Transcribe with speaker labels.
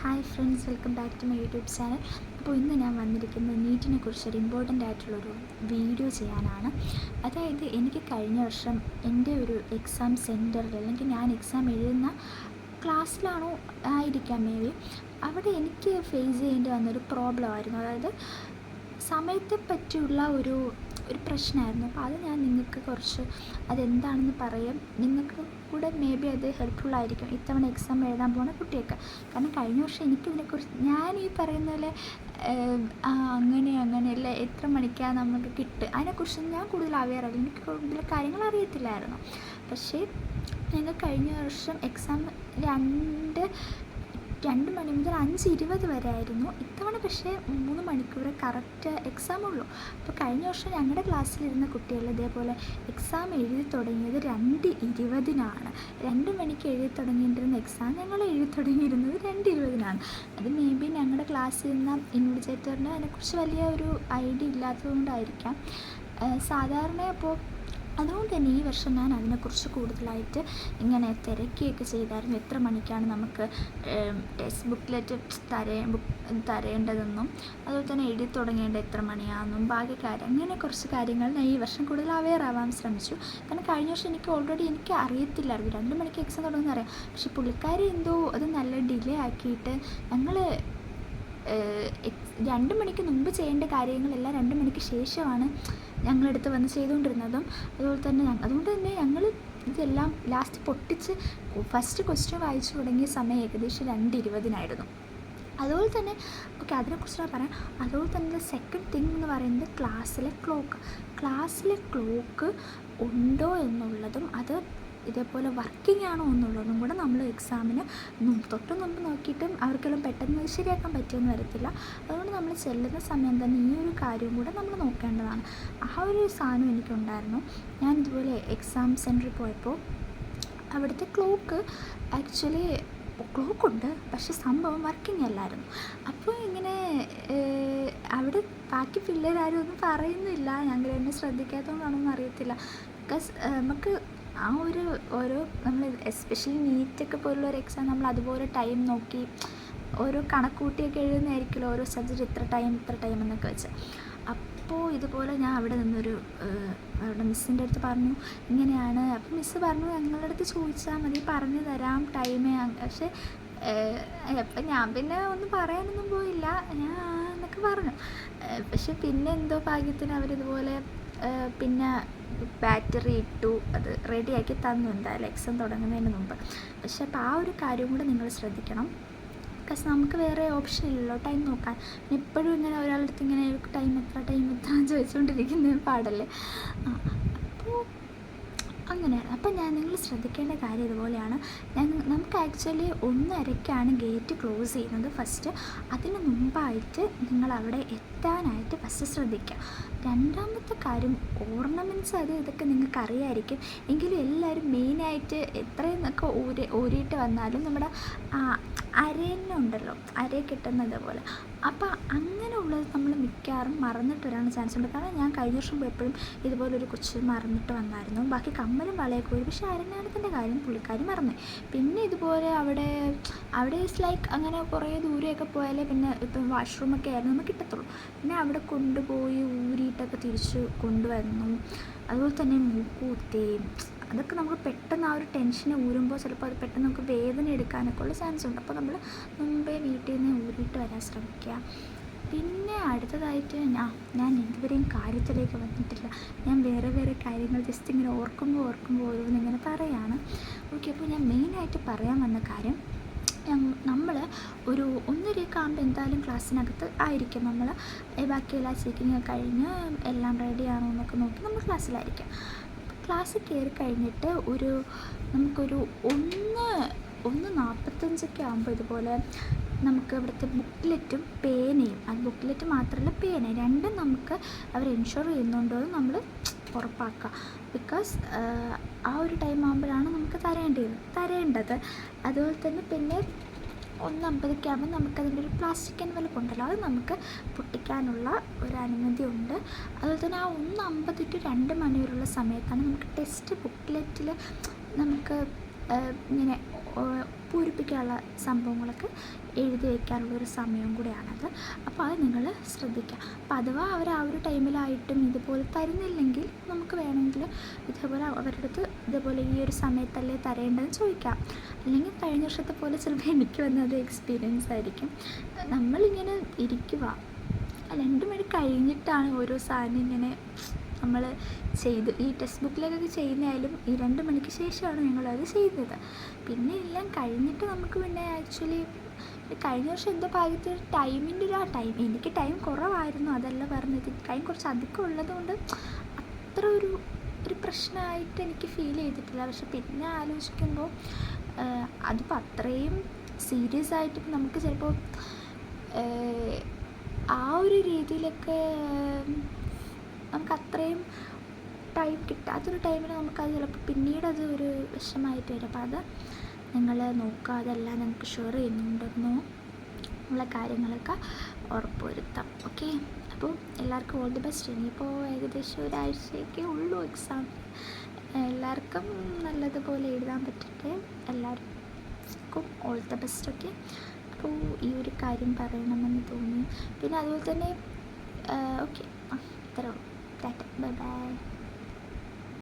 Speaker 1: Hi friends welcome back to my YouTube channel അപ്പോൾ ഇന്ന് ഞാൻ വന്നിരിക്കുന്നത് നീറ്റിനെ കുറിച്ച് ഒരു ഇമ്പോർട്ടന്റ് ആയിട്ടുള്ളൊരു വീഡിയോ ചെയ്യാനാണ്. അതായത് എനിക്ക് കഴിഞ്ഞ വർഷം എന്റെ ഒരു എക്സാം സെന്ററിൽ അല്ലെങ്കിൽ ഞാൻ എക്സാം എഴുതുന്ന ക്ലാസ്സിലാണോ ആയിരിക്കാം മേ ബി അവിടെ എനിക്ക് ഫേസ് ചെയ്യേണ്ടി വന്നൊരു പ്രോബ്ലം ആയിരുന്നു. അതായത് സമയത്തെ പറ്റിയുള്ള ഒരു ഒരു പ്രശ്നമായിരുന്നു. അപ്പോൾ അത് ഞാൻ നിങ്ങൾക്ക് കുറച്ച് അതെന്താണെന്ന് പറയാം. നിങ്ങൾക്ക് കൂടെ മേ ബി അത് ഹെൽപ്ഫുൾ ആയിരിക്കും. ഇത്തവണ എക്സാം എഴുതാൻ പോകുന്ന കുട്ടിയൊക്കെ കാരണം കഴിഞ്ഞ വർഷം എനിക്കിതിനെക്കുറിച്ച് ഞാൻ ഈ പറയുന്ന പോലെ അങ്ങനെ അല്ലേ എത്ര മണിക്കാണ് നമുക്ക് കിട്ടുക അതിനെക്കുറിച്ച് ഞാൻ കൂടുതൽ അവെയർ അല്ല എനിക്ക് കൂടുതൽ കാര്യങ്ങൾ അറിയത്തില്ലായിരുന്നു. പക്ഷേ ഞങ്ങൾ കഴിഞ്ഞ വർഷം എക്സാം രണ്ട് രണ്ട് മണി മുതൽ അഞ്ച് ഇരുപത് വരെ ആയിരുന്നു ഇത്തവണ പക്ഷേ മൂന്ന് മണിക്കൂർ കറക്റ്റ് എക്സാം ഉള്ളൂ. അപ്പോൾ കഴിഞ്ഞ വർഷം ഞങ്ങളുടെ ക്ലാസ്സിലിരുന്ന കുട്ടികൾ ഇതേപോലെ എക്സാം എഴുതി തുടങ്ങിയത് രണ്ട് ഇരുപതിനാണ്. രണ്ട് മണിക്ക് എഴുതി തുടങ്ങിയിരുന്ന എക്സാം ഞങ്ങൾ എഴുതി തുടങ്ങിയിരുന്നത് രണ്ട് ഇരുപതിനാണ്. അത് മേ ബി ഞങ്ങളുടെ ക്ലാസ്സിൽ നിന്ന് ഇൻവിജിലേറ്ററിന് അതിനെക്കുറിച്ച് വലിയ ഒരു ഐഡിയ ഇല്ലാത്തതുകൊണ്ടായിരിക്കാം സാധാരണ ഇപ്പോൾ അതുകൊണ്ട് തന്നെ ഈ വർഷം ഞാൻ അതിനെക്കുറിച്ച് കൂടുതലായിട്ട് ഇങ്ങനെ തിരക്കിയൊക്കെ ചെയ്തായിരുന്നു. എത്ര മണിക്കാണ് നമുക്ക് ടെക്സ്റ്റ് ബുക്കിലേറ്റ് തരേ ബുക്ക് തരേണ്ടതെന്നും അതുപോലെ തന്നെ എഴുതി തുടങ്ങേണ്ട എത്ര മണിയാണെന്നും കാര്യം അങ്ങനെ കുറച്ച് കാര്യങ്ങൾ ഞാൻ ഈ വർഷം കൂടുതൽ അവെയർ ആവാൻ ശ്രമിച്ചു. കാരണം കഴിഞ്ഞ വർഷം എനിക്ക് ഓൾറെഡി എനിക്ക് അറിയത്തില്ലായിരുന്നു. രണ്ട് മണിക്ക് എക്സാം തുടങ്ങുന്ന അറിയാം പക്ഷേ പുള്ളിക്കാരി എന്തോ അത് നല്ല ഡിലേ ആക്കിയിട്ട് ഞങ്ങൾ രണ്ട് മണിക്ക് മുമ്പ് ചെയ്യേണ്ട കാര്യങ്ങളെല്ലാം രണ്ട് മണിക്ക് ശേഷമാണ് ഞങ്ങളടുത്ത് വന്ന് ചെയ്തുകൊണ്ടിരുന്നതും. അതുപോലെ തന്നെ അതുകൊണ്ട് തന്നെ ഞങ്ങൾ ഇതെല്ലാം ലാസ്റ്റ് പൊട്ടിച്ച് ഫസ്റ്റ് ക്വസ്റ്റ്യൻ വായിച്ചു തുടങ്ങിയ സമയം ഏകദേശം രണ്ട് ഇരുപതിനായിരുന്നു. അതുപോലെ തന്നെ ഓക്കെ അതിനെക്കുറിച്ചാണ് പറയാം. അതുപോലെ തന്നെ സെക്കൻഡ് തിങ് എന്ന് പറയുന്നത് ക്ലാസ്സിലെ ക്ലോക്ക് ക്ലാസ്സിലെ ക്ലോക്ക് ഉണ്ടോ എന്നുള്ളതും അത് ഇതേപോലെ വർക്കിംഗ് ആണോ എന്നുള്ളതും കൂടെ നമ്മൾ എക്സാമിന് തൊട്ട് മുമ്പ് നോക്കിയിട്ടും അവർക്കെല്ലാം പെട്ടെന്ന് ശരിയാക്കാൻ പറ്റുമെന്ന് വരത്തില്ല. അതുകൊണ്ട് നമ്മൾ ചെല്ലുന്ന സമയം തന്നെ ഈ ഒരു കാര്യവും കൂടെ നമ്മൾ നോക്കേണ്ടതാണ്. ആ ഒരു സാധനം എനിക്കുണ്ടായിരുന്നു. ഞാൻ ഇതുപോലെ എക്സാം സെന്ററിൽ പോയപ്പോൾ അവിടുത്തെ ക്ലോക്ക് ആക്ച്വലി ക്ലോക്കുണ്ട് പക്ഷെ സംഭവം വർക്കിംഗ് അല്ലായിരുന്നു. അപ്പോൾ ഇങ്ങനെ അവിടെ ബാക്കി പിള്ളേരാരും ഒന്നും പറയുന്നില്ല. ഞങ്ങൾ എന്നെ ശ്രദ്ധിക്കാത്തതുകൊണ്ടാണെന്ന് അറിയത്തില്ല. ബിക്കോസ് നമുക്ക് ആ ഒരു ഓരോ നമ്മൾ എസ്പെഷ്യലി നീറ്റ് ഒക്കെ പോലുള്ള ഒരു എക്സാം നമ്മൾ അതുപോലെ ടൈം നോക്കി ഓരോ കണക്കൂട്ടിയൊക്കെ എഴുതുന്നതായിരിക്കുമല്ലോ ഓരോ സബ്ജക്റ്റ് ഇത്ര ടൈം ഇത്ര ടൈം എന്നൊക്കെ വെച്ച്. അപ്പോൾ ഇതുപോലെ ഞാൻ അവിടെ നിന്നൊരു അവിടെ മിസ്സിന്റെ അടുത്ത് പറഞ്ഞു ഇങ്ങനെയാണ്. അപ്പോൾ മിസ്സ് പറഞ്ഞു ഞങ്ങളുടെ അടുത്ത് ചോദിച്ചാൽ മതി പറഞ്ഞു തരാം ടൈമേ പക്ഷേ അപ്പം ഞാൻ പിന്നെ ഒന്നും പറയാനൊന്നും പോയില്ല. ഞാൻ എന്നൊക്കെ പറഞ്ഞു. പക്ഷെ പിന്നെ എന്തോ ഭാഗ്യത്തിന് അവരിതുപോലെ പിന്നെ ബാറ്ററി ഇട്ടു അത് റെഡിയാക്കി തന്നു. എന്തായാലും എക്സാം തുടങ്ങുന്നതിന് മുമ്പ്. പക്ഷേ അപ്പോൾ ആ ഒരു കാര്യം കൂടെ നിങ്ങൾ ശ്രദ്ധിക്കണം. ബിക്കോസ് നമുക്ക് വേറെ ഓപ്ഷൻ ഇല്ലല്ലോ ടൈം നോക്കാൻ. എപ്പോഴും ഇങ്ങനെ ഒരാളുടെ അടുത്ത് ഇങ്ങനെ ടൈം എത്ര ടൈം എത്ര? ചോദിച്ചുകൊണ്ടിരിക്കുന്ന പാടല്ലേ? അപ്പോൾ അങ്ങനെയാണ് അപ്പം ഞാൻ നിങ്ങൾ ശ്രദ്ധിക്കേണ്ട കാര്യം ഇതുപോലെയാണ്. ഞാൻ നമുക്ക് ആക്ച്വലി ഒന്നരയ്ക്കാണ് ഗേറ്റ് ക്ലോസ് ചെയ്യുന്നത്. ഫസ്റ്റ് അതിന് മുമ്പായിട്ട് നിങ്ങൾ അവിടെ എത്താനായിട്ട് ഫസ്റ്റ് ശ്രദ്ധിക്കുക രണ്ടാമത്തെ കാര്യം ഓർണമെന്റ്സ് അത് ഇതൊക്കെ നിങ്ങൾക്ക് അറിയായിരിക്കും എങ്കിലും എല്ലാവരും മെയിനായിട്ട് എത്രയെന്നൊക്കെ ഊരി ഊരിയിട്ട് വന്നാലും നമ്മുടെ ആ അരയുന്നുണ്ടല്ലോ അര കിട്ടുന്നത് പോലെ അപ്പോൾ അങ്ങനെയുള്ളത് നമ്മൾ മിക്കവാറും മറന്നിട്ട് വരാൻ ചാൻസ് ഉണ്ട്. കാരണം ഞാൻ കഴിഞ്ഞ വർഷം എപ്പോഴും ഇതുപോലൊരു കൊച്ച് മറന്നിട്ട് വന്നായിരുന്നു. ബാക്കി കമ്മലും വളയൊക്കെ പോയി. പക്ഷേ അരഞ്ഞാണത്തിന്റെ കാര്യം പുള്ളിക്കാരി മറന്നു. പിന്നെ ഇതുപോലെ അവിടെ അവിടെ ഇസ് ലൈക്ക് അങ്ങനെ കുറേ ദൂരെയൊക്കെ പോയാലേ പിന്നെ ഇപ്പം വാഷ്റൂമൊക്കെ ആയിരുന്നു നമുക്ക് കിട്ടത്തുള്ളൂ. പിന്നെ അവിടെ കൊണ്ടുപോയി ഊരിയിട്ടൊക്കെ തിരിച്ച് കൊണ്ടുവന്നു. അതുപോലെ തന്നെ മൂക്കുത്തി അതൊക്കെ നമുക്ക് പെട്ടെന്ന് ആ ഒരു ടെൻഷനെ ഊരുമ്പോൾ ചിലപ്പോൾ അത് പെട്ടെന്ന് നമുക്ക് വേദന എടുക്കാനൊക്കെ ഉള്ള ചാൻസ് ഉണ്ട്. അപ്പോൾ നമ്മൾ മുമ്പേ വീട്ടിൽ നിന്ന് ഊരിയിട്ട് വരാൻ ശ്രമിക്കുക. പിന്നെ അടുത്തതായിട്ട് ഞാൻ ഞാൻ ഇതുവരെയും കാര്യത്തിലേക്ക് വന്നിട്ടില്ല. ഞാൻ വേറെ വേറെ കാര്യങ്ങൾ ജസ്റ്റ് ഇങ്ങനെ ഓർക്കുമ്പോൾ ഓർക്കുമ്പോൾ ഓരോന്നിങ്ങനെ പറയാണ്. ഓക്കെ അപ്പോൾ ഞാൻ മെയിനായിട്ട് പറയാൻ വന്ന കാര്യം നമ്മൾ ഒരു ഒന്നരയൊക്കെ ആകുമ്പോൾ എന്തായാലും ക്ലാസ്സിനകത്ത് ആയിരിക്കും. നമ്മൾ ബാക്കി എല്ലാ ചെക്കിങ് കഴിഞ്ഞ് എല്ലാം റെഡി ആണോ എന്നൊക്കെ നോക്കി നമ്മൾ ക്ലാസ്സിലായിരിക്കും ക്ലാസ്സിൽ കയറി കഴിഞ്ഞിട്ട് ഒരു നമുക്കൊരു ഒന്ന് ഒന്ന് നാൽപ്പത്തഞ്ചൊക്കെ ആകുമ്പോൾ ഇതുപോലെ നമുക്ക് ഇവിടുത്തെ ബുക്ക്ലെറ്റും പേനയും അത് ബുക്ക്ലെറ്റ് മാത്രമല്ല പേന രണ്ടും നമുക്ക് അവർ എൻഷുർ ചെയ്യുന്നുണ്ടോ എന്ന് നമ്മൾ ഉറപ്പാക്കുക ബിക്കോസ് ആ ഒരു ടൈം ആകുമ്പോഴാണ് നമുക്ക് തരേണ്ടത് തരേണ്ടത്. അതുപോലെ തന്നെ പിന്നെ ഒന്ന് അമ്പതൊക്കെ ആകുമ്പോൾ നമുക്കതിന്റെ ഒരു പ്ലാസ്റ്റിക് എൻവലപ്പ് ഉണ്ടല്ലോ അത് നമുക്ക് പൊട്ടിക്കാനുള്ള ഒരു അനുമതി ഉണ്ട്. അതുപോലെ തന്നെ ആ ഒന്ന് അമ്പത് ടു രണ്ട് മണിവരെയുള്ള സമയത്താണ് നമുക്ക് ടെസ്റ്റ് ബുക്ക്ലെറ്റിൽ നമുക്ക് ഇങ്ങനെ പൂരിപ്പിക്കാനുള്ള സംഭവങ്ങളൊക്കെ എഴുതി വയ്ക്കാനുള്ള ഒരു സമയം കൂടെയാണത് അപ്പോൾ അത് നിങ്ങൾ ശ്രദ്ധിക്കുക. അപ്പോൾ അഥവാ അവർ ആ ഒരു ടൈമിലായിട്ടും ഇതുപോലെ തരുന്നില്ലെങ്കിൽ നമുക്ക് വേണമെങ്കിൽ ഇതേപോലെ അവരുടെ അടുത്ത് ഇതേപോലെ ഈ ഒരു സമയത്തല്ലേ തരേണ്ടതെന്ന് ചോദിക്കാം. അല്ലെങ്കിൽ കഴിഞ്ഞ വർഷത്തെ പോലെ ചിലപ്പോൾ എനിക്ക് വന്നത് എക്സ്പീരിയൻസ് ആയിരിക്കും. നമ്മളിങ്ങനെ ഇരിക്കുക. രണ്ട് മണി കഴിഞ്ഞിട്ടാണ് ഓരോ സാധനം ഇങ്ങനെ നമ്മൾ ചെയ്ത്. ഈ ടെക്സ്റ്റ് ബുക്കിലേക്കൊക്കെ ചെയ്യുന്നതായാലും ഈ രണ്ട് മണിക്ക് ശേഷമാണ് ഞങ്ങളത് ചെയ്തത്. പിന്നെ എല്ലാം കഴിഞ്ഞിട്ട് നമുക്ക് പിന്നെ ആക്ച്വലി കഴിഞ്ഞ വർഷം എന്റെ ഭാഗ്യത്തിൽ ടൈമിന്റെ ഒരു ആ ടൈം എനിക്ക് ടൈം കുറവായിരുന്നു. അതല്ല പറഞ്ഞത്. ടൈം കുറച്ച് അധികം ഉള്ളതുകൊണ്ട് അത്ര ഒരു ഒരു പ്രശ്നമായിട്ട് എനിക്ക് ഫീൽ ചെയ്തിട്ടില്ല. പക്ഷെ പിന്നെ ആലോചിക്കുമ്പോൾ അതിപ്പോൾ അത്രയും സീരിയസ് ആയിട്ട് നമുക്ക് ചിലപ്പോൾ ആ ഒരു രീതിയിലൊക്കെ നമുക്ക് അത്രയും ടൈം കിട്ടാത്തൊരു ടൈമിൽ നമുക്കത് ചിലപ്പോൾ പിന്നീട് അത് ഒരു വിഷമായിട്ട് വരും. അപ്പോൾ അത് നിങ്ങൾ നോക്കുക അതെല്ലാം നിങ്ങൾക്ക് ഷുവർ ചെയ്യുന്നുണ്ടെന്നോ? ഉള്ള കാര്യങ്ങളൊക്കെ ഉറപ്പുവരുത്താം. ഓക്കെ അപ്പോൾ എല്ലാവർക്കും ഓൾ ദി ബെസ്റ്റ് ഇനിയിപ്പോൾ ഏകദേശം ഒരാഴ്ചയൊക്കെ ഉള്ളൂ എക്സാം എല്ലാവർക്കും നല്ലതുപോലെ എഴുതാൻ പറ്റട്ടെ. എല്ലാവർക്കും ഓൾ ദ ബെസ്റ്റ് ഒക്കെ അപ്പോൾ ഈ ഒരു കാര്യം പറയണമെന്ന് തോന്നി. പിന്നെ അതുപോലെ തന്നെ ഓക്കെ ഇത്രേ ഉള്ളൂ. Tata bye bye